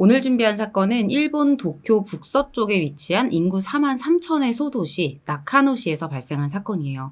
오늘 준비한 사건은 일본 도쿄 북서쪽에 위치한 인구 4만 3천의 소도시 나카노시에서 발생한 사건이에요.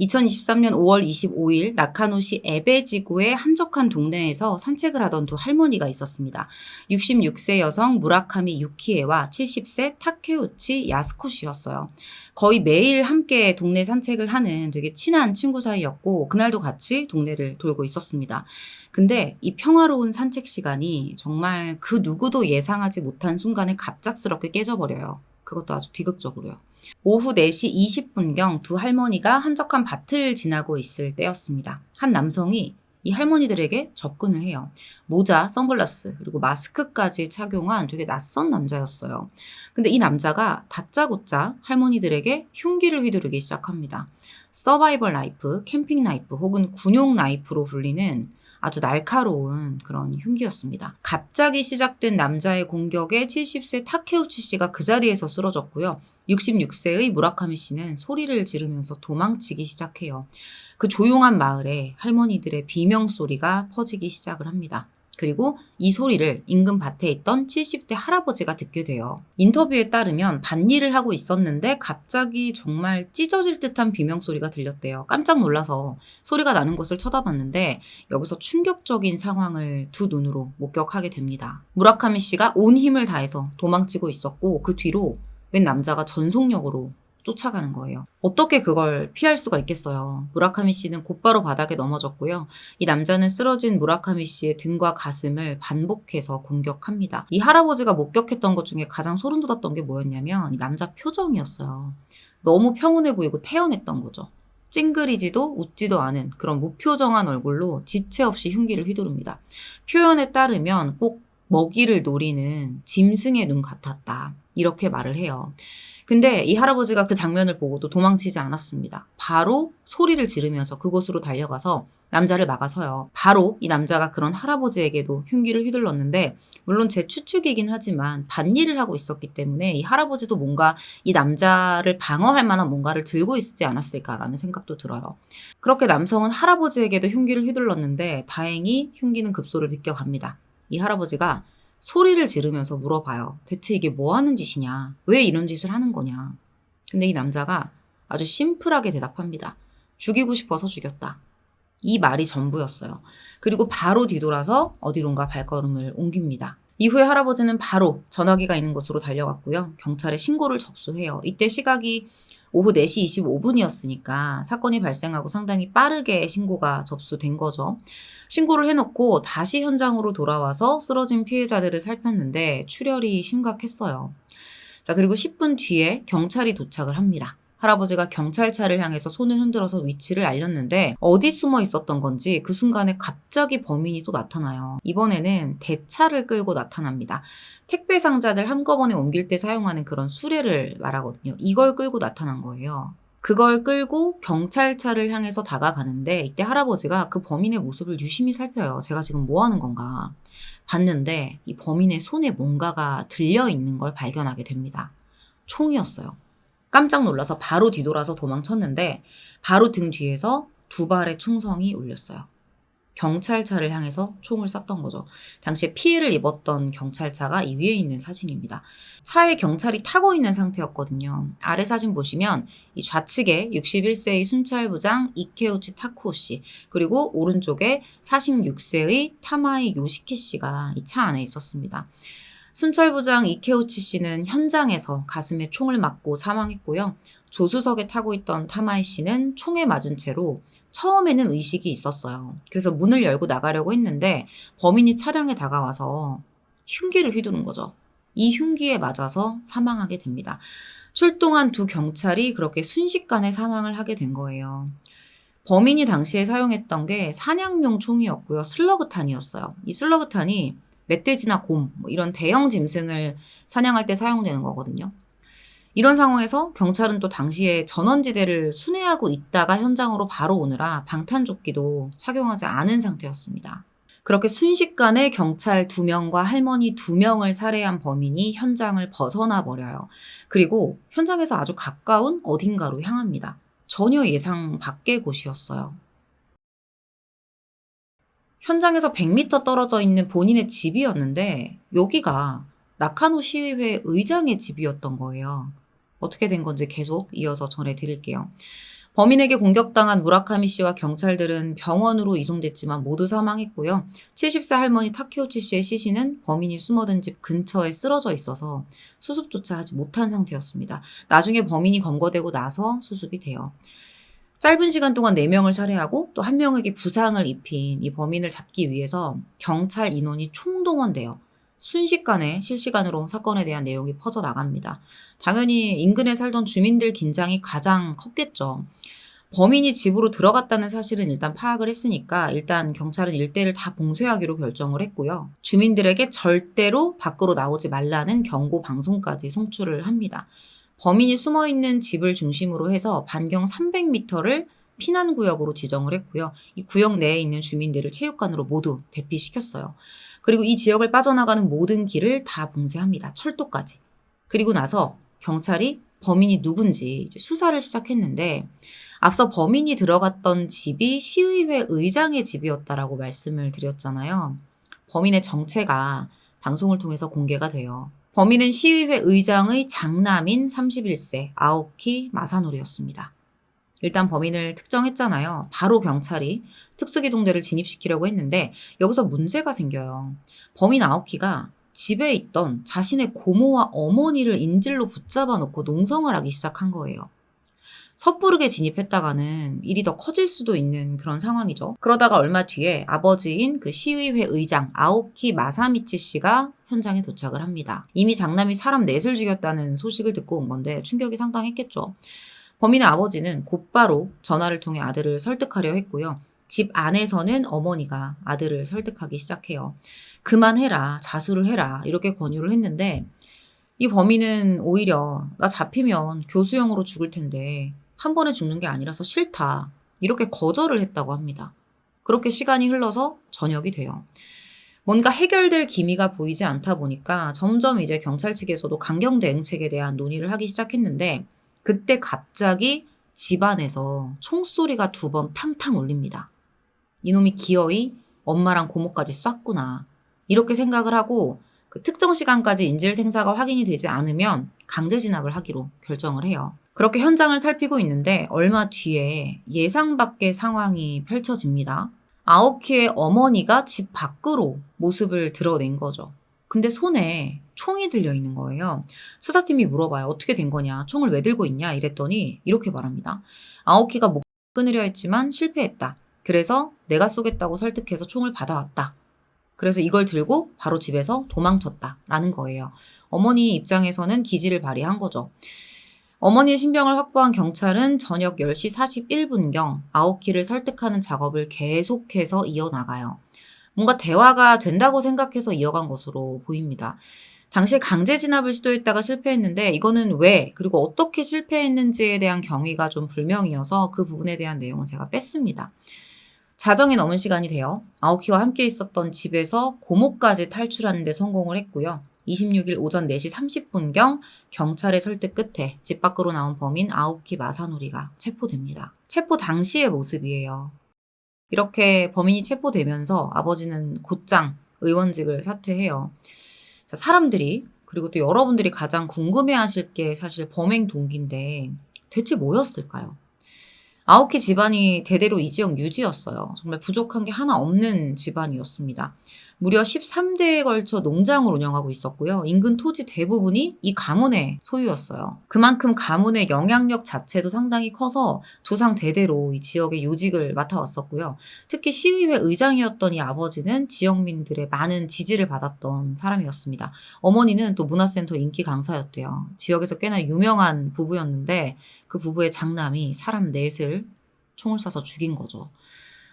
2023년 5월 25일 나카노시 에베 지구의 한적한 동네에서 산책을 하던 두 할머니가 있었습니다. 66세 여성 무라카미 유키에와 70세 타케우치 야스코 씨였어요. 거의 매일 함께 동네 산책을 하는 되게 친한 친구 사이였고 그날도 같이 동네를 돌고 있었습니다. 근데 이 평화로운 산책 시간이 정말 그 누구도 예상하지 못한 순간에 갑작스럽게 깨져버려요. 그것도 아주 비극적으로요. 오후 4시 20분경 두 할머니가 한적한 밭을 지나고 있을 때였습니다. 한 남성이 이 할머니들에게 접근을 해요. 모자, 선글라스, 그리고 마스크까지 착용한 되게 낯선 남자였어요. 근데 이 남자가 다짜고짜 할머니들에게 흉기를 휘두르기 시작합니다. 서바이벌 나이프, 캠핑 나이프 혹은 군용 나이프로 불리는 아주 날카로운 그런 흉기였습니다. 갑자기 시작된 남자의 공격에 70세 타케우치 씨가 그 자리에서 쓰러졌고요. 66세의 무라카미 씨는 소리를 지르면서 도망치기 시작해요. 그 조용한 마을에 할머니들의 비명 소리가 퍼지기 시작을 합니다. 그리고 이 소리를 인근 밭에 있던 70대 할아버지가 듣게 돼요. 인터뷰에 따르면 밭일을 하고 있었는데 갑자기 정말 찢어질 듯한 비명 소리가 들렸대요. 깜짝 놀라서 소리가 나는 곳을 쳐다봤는데 여기서 충격적인 상황을 두 눈으로 목격하게 됩니다. 무라카미 씨가 온 힘을 다해서 도망치고 있었고 그 뒤로 웬 남자가 전속력으로 쫓아가는 거예요. 어떻게 그걸 피할 수가 있겠어요. 무라카미 씨는 곧바로 바닥에 넘어졌고요. 이 남자는 쓰러진 무라카미 씨의 등과 가슴을 반복해서 공격합니다. 이 할아버지가 목격했던 것 중에 가장 소름 돋았던 게 뭐였냐면 이 남자 표정이었어요. 너무 평온해 보이고 태연했던 거죠. 찡그리지도 웃지도 않은 그런 무표정한 얼굴로 지체 없이 흉기를 휘두릅니다. 표현에 따르면 꼭 먹이를 노리는 짐승의 눈 같았다. 이렇게 말을 해요. 근데 이 할아버지가 그 장면을 보고도 도망치지 않았습니다. 바로 소리를 지르면서 그곳으로 달려가서 남자를 막아서요. 바로 이 남자가 그런 할아버지에게도 흉기를 휘둘렀는데, 물론 제 추측이긴 하지만 밭일을 하고 있었기 때문에 이 할아버지도 뭔가 이 남자를 방어할 만한 뭔가를 들고 있지 않았을까라는 생각도 들어요. 그렇게 남성은 할아버지에게도 흉기를 휘둘렀는데, 다행히 흉기는 급소를 비껴갑니다. 이 할아버지가 소리를 지르면서 물어봐요. 대체 이게 뭐 하는 짓이냐? 왜 이런 짓을 하는 거냐? 근데 이 남자가 아주 심플하게 대답합니다. 죽이고 싶어서 죽였다. 이 말이 전부였어요. 그리고 바로 뒤돌아서 어디론가 발걸음을 옮깁니다. 이후에 할아버지는 바로 전화기가 있는 곳으로 달려갔고요. 경찰에 신고를 접수해요. 이때 시각이 오후 4시 25분이었으니까 사건이 발생하고 상당히 빠르게 신고가 접수된 거죠. 신고를 해놓고 다시 현장으로 돌아와서 쓰러진 피해자들을 살폈는데 출혈이 심각했어요. 자, 그리고 10분 뒤에 경찰이 도착을 합니다. 할아버지가 경찰차를 향해서 손을 흔들어서 위치를 알렸는데 어디 숨어 있었던 건지 그 순간에 갑자기 범인이 또 나타나요. 이번에는 대차를 끌고 나타납니다. 택배 상자들 한꺼번에 옮길 때 사용하는 그런 수레를 말하거든요. 이걸 끌고 나타난 거예요. 그걸 끌고 경찰차를 향해서 다가가는데 이때 할아버지가 그 범인의 모습을 유심히 살펴요. 제가 지금 뭐 하는 건가 봤는데 이 범인의 손에 뭔가가 들려 있는 걸 발견하게 됩니다. 총이었어요. 깜짝 놀라서 바로 뒤돌아서 도망쳤는데 바로 등 뒤에서 두 발의 총성이 울렸어요. 경찰차를 향해서 총을 쐈던 거죠. 당시에 피해를 입었던 경찰차가 이 위에 있는 사진입니다. 차에 경찰이 타고 있는 상태였거든요. 아래 사진 보시면 이 좌측에 61세의 순찰부장 이케우치 타쿠오 씨, 그리고 오른쪽에 46세의 타마이 요시키 씨가 이 차 안에 있었습니다. 순찰부장 이케우치 씨는 현장에서 가슴에 총을 맞고 사망했고요. 조수석에 타고 있던 타마이 씨는 총에 맞은 채로 처음에는 의식이 있었어요. 그래서 문을 열고 나가려고 했는데 범인이 차량에 다가와서 흉기를 휘두른 거죠. 이 흉기에 맞아서 사망하게 됩니다. 출동한 두 경찰이 그렇게 순식간에 사망을 하게 된 거예요. 범인이 당시에 사용했던 게 사냥용 총이었고요. 슬러그탄이었어요. 이 슬러그탄이 멧돼지나 곰, 뭐 이런 대형 짐승을 사냥할 때 사용되는 거거든요. 이런 상황에서 경찰은 또 당시에 전원지대를 순회하고 있다가 현장으로 바로 오느라 방탄조끼도 착용하지 않은 상태였습니다. 그렇게 순식간에 경찰 두 명과 할머니 두 명을 살해한 범인이 현장을 벗어나 버려요. 그리고 현장에서 아주 가까운 어딘가로 향합니다. 전혀 예상 밖의 곳이었어요. 현장에서 100m 떨어져 있는 본인의 집이었는데 여기가 나카노 시의회 의장의 집이었던 거예요. 어떻게 된 건지 계속 이어서 전해드릴게요. 범인에게 공격당한 무라카미 씨와 경찰들은 병원으로 이송됐지만 모두 사망했고요. 70세 할머니 타케오치 씨의 시신은 범인이 숨어든 집 근처에 쓰러져 있어서 수습조차 하지 못한 상태였습니다. 나중에 범인이 검거되고 나서 수습이 돼요. 짧은 시간 동안 4명을 살해하고 또 1명에게 부상을 입힌 이 범인을 잡기 위해서 경찰 인원이 총동원돼요. 순식간에 실시간으로 사건에 대한 내용이 퍼져나갑니다. 당연히 인근에 살던 주민들 긴장이 가장 컸겠죠. 범인이 집으로 들어갔다는 사실은 일단 파악을 했으니까 일단 경찰은 일대를 다 봉쇄하기로 결정을 했고요. 주민들에게 절대로 밖으로 나오지 말라는 경고 방송까지 송출을 합니다. 범인이 숨어 있는 집을 중심으로 해서 반경 300m를 피난 구역으로 지정을 했고요. 이 구역 내에 있는 주민들을 체육관으로 모두 대피시켰어요. 그리고 이 지역을 빠져나가는 모든 길을 다 봉쇄합니다. 철도까지. 그리고 나서 경찰이 범인이 누군지 수사를 시작했는데 앞서 범인이 들어갔던 집이 시의회 의장의 집이었다라고 말씀을 드렸잖아요. 범인의 정체가 방송을 통해서 공개가 돼요. 범인은 시의회 의장의 장남인 31세 아오키 마사노리였습니다. 일단 범인을 특정했잖아요. 바로 경찰이 특수기동대를 진입시키려고 했는데 여기서 문제가 생겨요. 범인 아오키가 집에 있던 자신의 고모와 어머니를 인질로 붙잡아 놓고 농성을 하기 시작한 거예요. 섣부르게 진입했다가는 일이 더 커질 수도 있는 그런 상황이죠. 그러다가 얼마 뒤에 아버지인 그 시의회 의장 아오키 마사미치 씨가 현장에 도착을 합니다. 이미 장남이 사람 넷을 죽였다는 소식을 듣고 온 건데 충격이 상당했겠죠. 범인의 아버지는 곧바로 전화를 통해 아들을 설득하려 했고요. 집 안에서는 어머니가 아들을 설득하기 시작해요. 그만해라, 자수를 해라, 이렇게 권유를 했는데, 이 범인은 오히려 나 잡히면 교수형으로 죽을 텐데, 한 번에 죽는 게 아니라서 싫다. 이렇게 거절을 했다고 합니다. 그렇게 시간이 흘러서 저녁이 돼요. 뭔가 해결될 기미가 보이지 않다 보니까 점점 이제 경찰 측에서도 강경 대응책에 대한 논의를 하기 시작했는데, 그때 갑자기 집안에서 총소리가 두 번 탕탕 울립니다. 이놈이 기어이 엄마랑 고모까지 쐈구나. 이렇게 생각을 하고 그 특정 시간까지 인질 생사가 확인이 되지 않으면 강제 진압을 하기로 결정을 해요. 그렇게 현장을 살피고 있는데 얼마 뒤에 예상 밖의 상황이 펼쳐집니다. 아오키의 어머니가 집 밖으로 모습을 드러낸 거죠. 근데 손에 총이 들려 있는 거예요. 수사팀이 물어봐요. 어떻게 된 거냐? 총을 왜 들고 있냐? 이랬더니 이렇게 말합니다. 아오키가 목 끊으려 했지만 실패했다. 그래서 내가 쏘겠다고 설득해서 총을 받아왔다. 그래서 이걸 들고 바로 집에서 도망쳤다. 라는 거예요. 어머니 입장에서는 기지를 발휘한 거죠. 어머니의 신병을 확보한 경찰은 저녁 10시 41분경 아오키를 설득하는 작업을 계속해서 이어나가요. 뭔가 대화가 된다고 생각해서 이어간 것으로 보입니다. 당시에 강제 진압을 시도했다가 실패했는데 이거는 왜 그리고 어떻게 실패했는지에 대한 경위가 좀 불명이어서 그 부분에 대한 내용은 제가 뺐습니다. 자정이 넘은 시간이 되어 아오키와 함께 있었던 집에서 고모까지 탈출하는 데 성공을 했고요. 26일 오전 4시 30분경 경찰의 설득 끝에 집 밖으로 나온 범인 아오키 마사노리가 체포됩니다. 체포 당시의 모습이에요. 이렇게 범인이 체포되면서 아버지는 곧장 의원직을 사퇴해요. 자, 사람들이 그리고 또 여러분들이 가장 궁금해 하실 게 사실 범행 동기인데 대체 뭐였을까요? 아오키 집안이 대대로 이 지역 유지였어요. 정말 부족한 게 하나 없는 집안이었습니다. 무려 13대에 걸쳐 농장을 운영하고 있었고요. 인근 토지 대부분이 이 가문의 소유였어요. 그만큼 가문의 영향력 자체도 상당히 커서 조상 대대로 이 지역의 요직을 맡아왔었고요. 특히 시의회 의장이었던 이 아버지는 지역민들의 많은 지지를 받았던 사람이었습니다. 어머니는 또 문화센터 인기 강사였대요. 지역에서 꽤나 유명한 부부였는데 그 부부의 장남이 사람 넷을 총을 쏴서 죽인 거죠.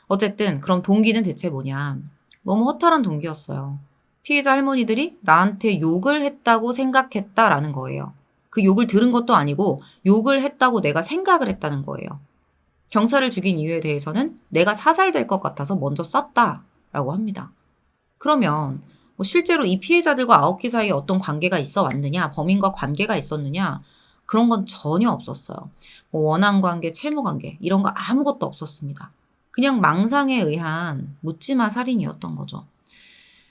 어쨌든 그럼 동기는 대체 뭐냐? 너무 허탈한 동기였어요. 피해자 할머니들이 나한테 욕을 했다고 생각했다라는 거예요. 그 욕을 들은 것도 아니고 욕을 했다고 내가 생각을 했다는 거예요. 경찰을 죽인 이유에 대해서는 내가 사살될 것 같아서 먼저 쐈다라고 합니다. 그러면 뭐 실제로 이 피해자들과 아오키 사이에 어떤 관계가 있어 왔느냐, 범인과 관계가 있었느냐, 그런 건 전혀 없었어요. 뭐 원한 관계, 채무 관계, 이런 거 아무것도 없었습니다. 그냥 망상에 의한 묻지마 살인이었던 거죠.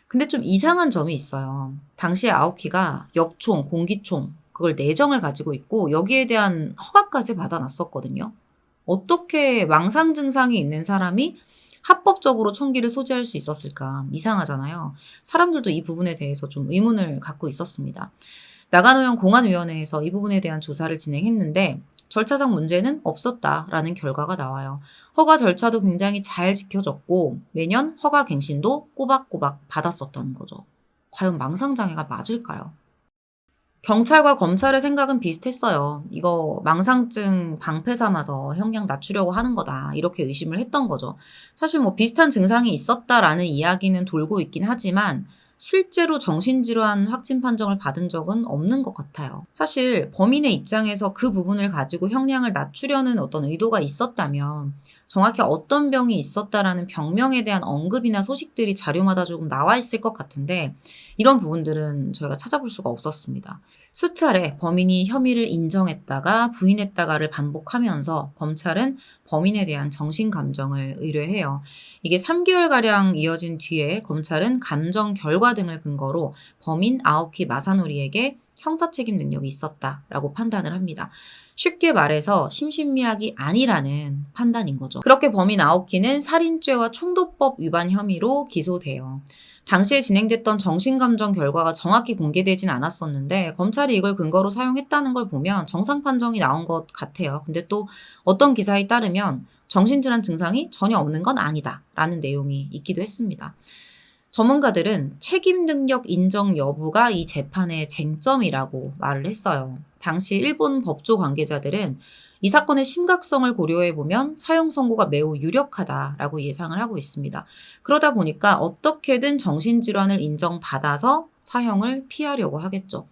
근데 좀 이상한 점이 있어요. 당시에 아오키가 엽총, 공기총, 그걸 내정을 가지고 있고 여기에 대한 허가까지 받아놨었거든요. 어떻게 망상 증상이 있는 사람이 합법적으로 총기를 소지할 수 있었을까 이상하잖아요. 사람들도 이 부분에 대해서 좀 의문을 갖고 있었습니다. 나가노현 공안위원회에서 이 부분에 대한 조사를 진행했는데 절차상 문제는 없었다라는 결과가 나와요. 허가 절차도 굉장히 잘 지켜졌고 매년 허가 갱신도 꼬박꼬박 받았었다는 거죠. 과연 망상장애가 맞을까요? 경찰과 검찰의 생각은 비슷했어요. 이거 망상증 방패 삼아서 형량 낮추려고 하는 거다. 이렇게 의심을 했던 거죠. 사실 뭐 비슷한 증상이 있었다라는 이야기는 돌고 있긴 하지만 실제로 정신질환 확진 판정을 받은 적은 없는 것 같아요. 사실 범인의 입장에서 그 부분을 가지고 형량을 낮추려는 어떤 의도가 있었다면 정확히 어떤 병이 있었다라는 병명에 대한 언급이나 소식들이 자료마다 조금 나와 있을 것 같은데 이런 부분들은 저희가 찾아볼 수가 없었습니다. 수차례 범인이 혐의를 인정했다가 부인했다가를 반복하면서 검찰은 범인에 대한 정신 감정을 의뢰해요. 이게 3개월가량 이어진 뒤에 검찰은 감정 결과 등을 근거로 범인 아오키 마사노리에게 형사 책임 능력이 있었다라고 판단을 합니다. 쉽게 말해서 심신미약이 아니라는 판단인 거죠. 그렇게 범인 아오키는 살인죄와 총도법 위반 혐의로 기소돼요. 당시에 진행됐던 정신감정 결과가 정확히 공개되진 않았었는데 검찰이 이걸 근거로 사용했다는 걸 보면 정상 판정이 나온 것 같아요. 근데 또 어떤 기사에 따르면 정신질환 증상이 전혀 없는 건 아니다 라는 내용이 있기도 했습니다. 전문가들은 책임 능력 인정 여부가 이 재판의 쟁점이라고 말을 했어요. 당시 일본 법조 관계자들은 이 사건의 심각성을 고려해 보면 사형 선고가 매우 유력하다라고 예상을 하고 있습니다. 그러다 보니까 어떻게든 정신질환을 인정받아서 사형을 피하려고 하겠죠.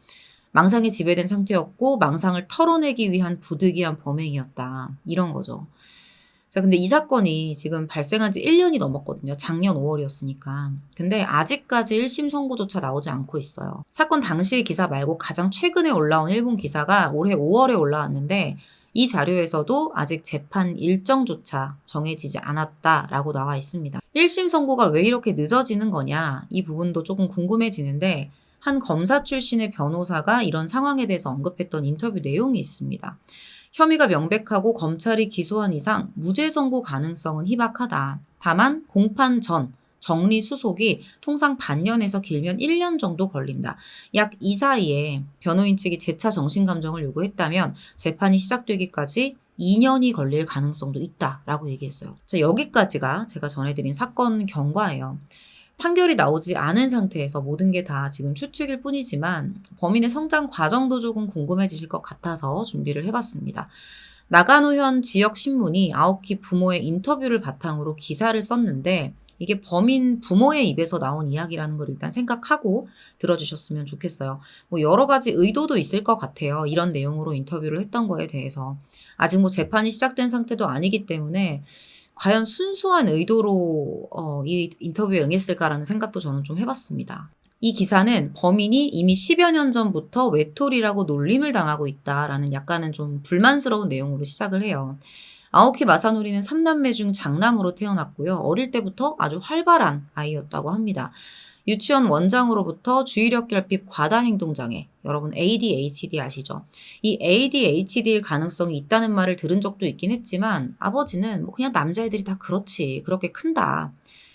망상에 지배된 상태였고 망상을 털어내기 위한 부득이한 범행이었다. 이런 거죠. 자, 근데 이 사건이 지금 발생한 지 1년이 넘었거든요. 작년 5월이었으니까. 근데 아직까지 1심 선고조차 나오지 않고 있어요. 사건 당시의 기사 말고 가장 최근에 올라온 일본 기사가 올해 5월에 올라왔는데 이 자료에서도 아직 재판 일정조차 정해지지 않았다라고 나와 있습니다. 1심 선고가 왜 이렇게 늦어지는 거냐 이 부분도 조금 궁금해지는데 한 검사 출신의 변호사가 이런 상황에 대해서 언급했던 인터뷰 내용이 있습니다. 혐의가 명백하고 검찰이 기소한 이상 무죄 선고 가능성은 희박하다. 다만 공판 전 정리 수속이 통상 반년에서 길면 1년 정도 걸린다. 약 이 사이에 변호인 측이 재차 정신 감정을 요구했다면 재판이 시작되기까지 2년이 걸릴 가능성도 있다라고 얘기했어요. 자, 여기까지가 제가 전해드린 사건 경과예요. 판결이 나오지 않은 상태에서 모든 게 다 지금 추측일 뿐이지만 범인의 성장 과정도 조금 궁금해지실 것 같아서 준비를 해봤습니다. 나가노현 지역 신문이 아오키 부모의 인터뷰를 바탕으로 기사를 썼는데 이게 범인 부모의 입에서 나온 이야기라는 걸 일단 생각하고 들어주셨으면 좋겠어요. 뭐 여러 가지 의도도 있을 것 같아요. 이런 내용으로 인터뷰를 했던 거에 대해서. 아직 뭐 재판이 시작된 상태도 아니기 때문에 과연 순수한 의도로 어, 이 인터뷰에 응했을까라는 생각도 저는 좀 해봤습니다. 이 기사는 범인이 이미 10여 년 전부터 외톨이라고 놀림을 당하고 있다라는 약간은 좀 불만스러운 내용으로 시작을 해요. 아오키 마사노리는 3남매 중 장남으로 태어났고요. 어릴 때부터 아주 활발한 아이였다고 합니다. 유치원 원장으로부터 주의력 결핍 과다 행동장애, 여러분 ADHD 아시죠? 이 ADHD일 가능성이 있다는 말을 들은 적도 있긴 했지만 아버지는 뭐 그냥 남자애들이 다 그렇지, 그렇게 큰다.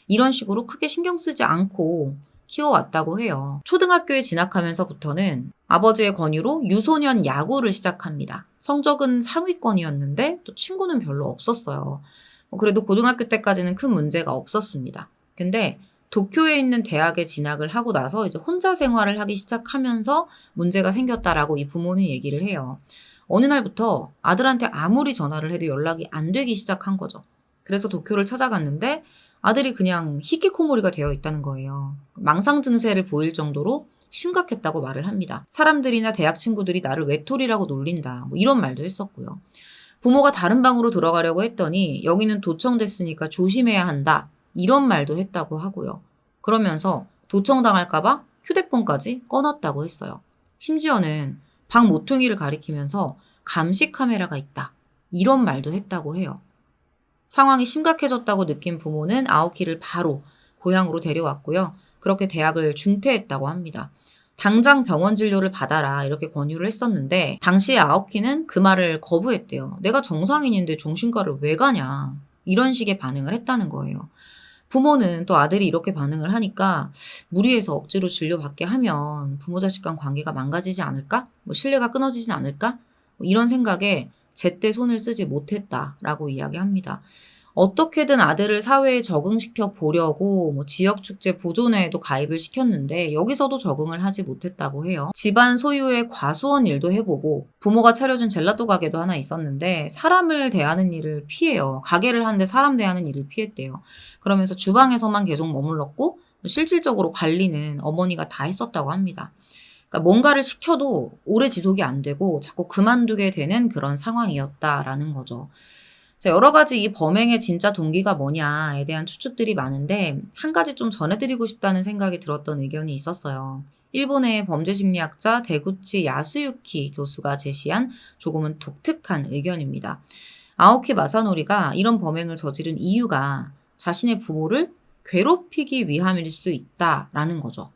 이런 식으로 크게 신경 쓰지 않고 키워왔다고 해요. 초등학교에 진학하면서부터는 아버지의 권유로 유소년 야구를 시작합니다. 성적은 상위권이었는데 또 친구는 별로 없었어요. 뭐 그래도 고등학교 때까지는 큰 문제가 없었습니다. 근데 도쿄에 있는 대학에 진학을 하고 나서 이제 혼자 생활을 하기 시작하면서 문제가 생겼다라고 이 부모는 얘기를 해요. 어느 날부터 아들한테 아무리 전화를 해도 연락이 안 되기 시작한 거죠. 그래서 도쿄를 찾아갔는데 아들이 그냥 히키코모리가 되어 있다는 거예요. 망상 증세를 보일 정도로 심각했다고 말을 합니다. 사람들이나 대학 친구들이 나를 외톨이라고 놀린다. 뭐 이런 말도 했었고요. 부모가 다른 방으로 들어가려고 했더니 여기는 도청됐으니까 조심해야 한다. 이런 말도 했다고 하고요. 그러면서 도청당할까봐 휴대폰까지 꺼놨다고 했어요. 심지어는 방 모퉁이를 가리키면서 감시 카메라가 있다. 이런 말도 했다고 해요. 상황이 심각해졌다고 느낀 부모는 아오키를 바로 고향으로 데려왔고요. 그렇게 대학을 중퇴했다고 합니다. 당장 병원 진료를 받아라 이렇게 권유를 했었는데 당시에 아오키는 그 말을 거부했대요. 내가 정상인인데 정신과를 왜 가냐 이런 식의 반응을 했다는 거예요. 부모는 또 아들이 이렇게 반응을 하니까 무리해서 억지로 진료받게 하면 부모 자식 간 관계가 망가지지 않을까? 뭐 신뢰가 끊어지지 않을까? 뭐 이런 생각에 제때 손을 쓰지 못했다라고 이야기합니다. 어떻게든 아들을 사회에 적응시켜 보려고 뭐 지역 축제 보존회에도 가입을 시켰는데 여기서도 적응을 하지 못했다고 해요. 집안 소유의 과수원 일도 해보고 부모가 차려준 젤라또 가게도 하나 있었는데 사람을 대하는 일을 피해요. 가게를 하는데 사람 대하는 일을 피했대요. 그러면서 주방에서만 계속 머물렀고 실질적으로 관리는 어머니가 다 했었다고 합니다. 그러니까 뭔가를 시켜도 오래 지속이 안 되고 자꾸 그만두게 되는 그런 상황이었다라는 거죠. 자, 여러 가지 이 범행의 진짜 동기가 뭐냐에 대한 추측들이 많은데 한 가지 좀 전해드리고 싶다는 생각이 들었던 의견이 있었어요. 일본의 범죄심리학자 대구치 야스유키 교수가 제시한 조금은 독특한 의견입니다. 아오키 마사노리가 이런 범행을 저지른 이유가 자신의 부모를 괴롭히기 위함일 수 있다라는 거죠.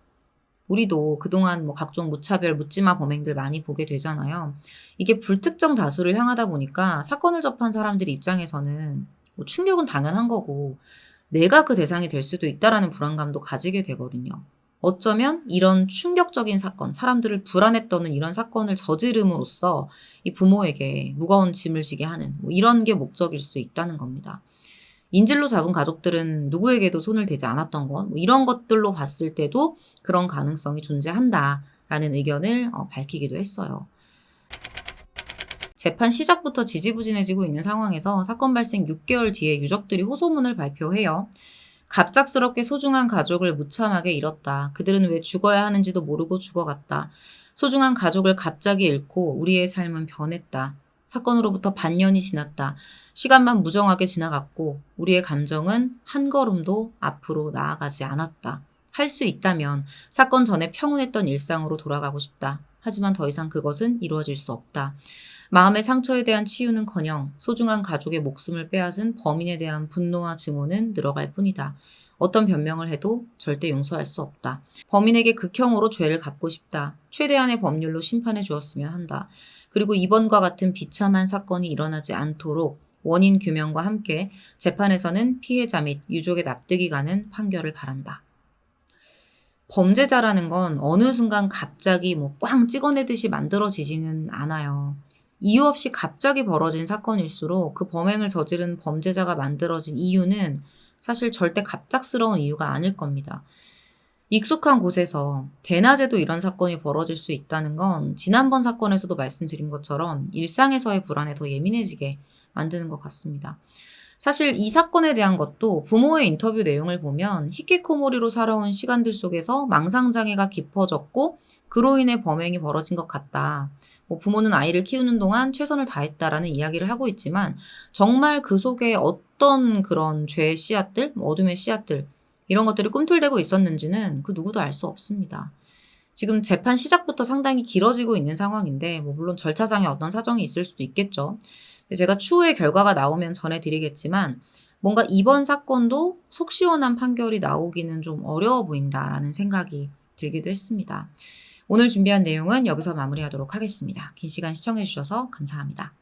우리도 그동안 뭐 각종 무차별, 묻지마 범행들 많이 보게 되잖아요. 이게 불특정 다수를 향하다 보니까 사건을 접한 사람들 입장에서는 뭐 충격은 당연한 거고 내가 그 대상이 될 수도 있다라는 불안감도 가지게 되거든요. 어쩌면 이런 충격적인 사건, 사람들을 불안에 떠는 이런 사건을 저지름으로써 이 부모에게 무거운 짐을 지게 하는 뭐 이런 게 목적일 수 있다는 겁니다. 인질로 잡은 가족들은 누구에게도 손을 대지 않았던 것, 뭐 이런 것들로 봤을 때도 그런 가능성이 존재한다라는 의견을 어, 밝히기도 했어요. 재판 시작부터 지지부진해지고 있는 상황에서 사건 발생 6개월 뒤에 유족들이 호소문을 발표해요. 갑작스럽게 소중한 가족을 무참하게 잃었다. 그들은 왜 죽어야 하는지도 모르고 죽어갔다. 소중한 가족을 갑자기 잃고 우리의 삶은 변했다. 사건으로부터 반년이 지났다. 시간만 무정하게 지나갔고 우리의 감정은 한 걸음도 앞으로 나아가지 않았다. 할 수 있다면 사건 전에 평온했던 일상으로 돌아가고 싶다. 하지만 더 이상 그것은 이루어질 수 없다. 마음의 상처에 대한 치유는 커녕 소중한 가족의 목숨을 빼앗은 범인에 대한 분노와 증오는 늘어갈 뿐이다. 어떤 변명을 해도 절대 용서할 수 없다. 범인에게 극형으로 죄를 갚고 싶다. 최대한의 법률로 심판해 주었으면 한다. 그리고 이번과 같은 비참한 사건이 일어나지 않도록 원인 규명과 함께 재판에서는 피해자 및 유족의 납득이 가는 판결을 바란다. 범죄자라는 건 어느 순간 갑자기 뭐 꽝 찍어내듯이 만들어지지는 않아요. 이유 없이 갑자기 벌어진 사건일수록 그 범행을 저지른 범죄자가 만들어진 이유는 사실 절대 갑작스러운 이유가 아닐 겁니다. 익숙한 곳에서 대낮에도 이런 사건이 벌어질 수 있다는 건 지난번 사건에서도 말씀드린 것처럼 일상에서의 불안에 더 예민해지게 만드는 것 같습니다. 사실 이 사건에 대한 것도 부모의 인터뷰 내용을 보면 히키코모리로 살아온 시간들 속에서 망상장애가 깊어졌고 그로 인해 범행이 벌어진 것 같다. 뭐 부모는 아이를 키우는 동안 최선을 다했다라는 이야기를 하고 있지만 정말 그 속에 어떤 그런 죄의 씨앗들, 뭐 어둠의 씨앗들 이런 것들이 꿈틀대고 있었는지는 그 누구도 알 수 없습니다. 지금 재판 시작부터 상당히 길어지고 있는 상황인데, 뭐 물론 절차상의 어떤 사정이 있을 수도 있겠죠. 제가 추후에 결과가 나오면 전해드리겠지만, 뭔가 이번 사건도 속 시원한 판결이 나오기는 좀 어려워 보인다라는 생각이 들기도 했습니다. 오늘 준비한 내용은 여기서 마무리하도록 하겠습니다. 긴 시간 시청해주셔서 감사합니다.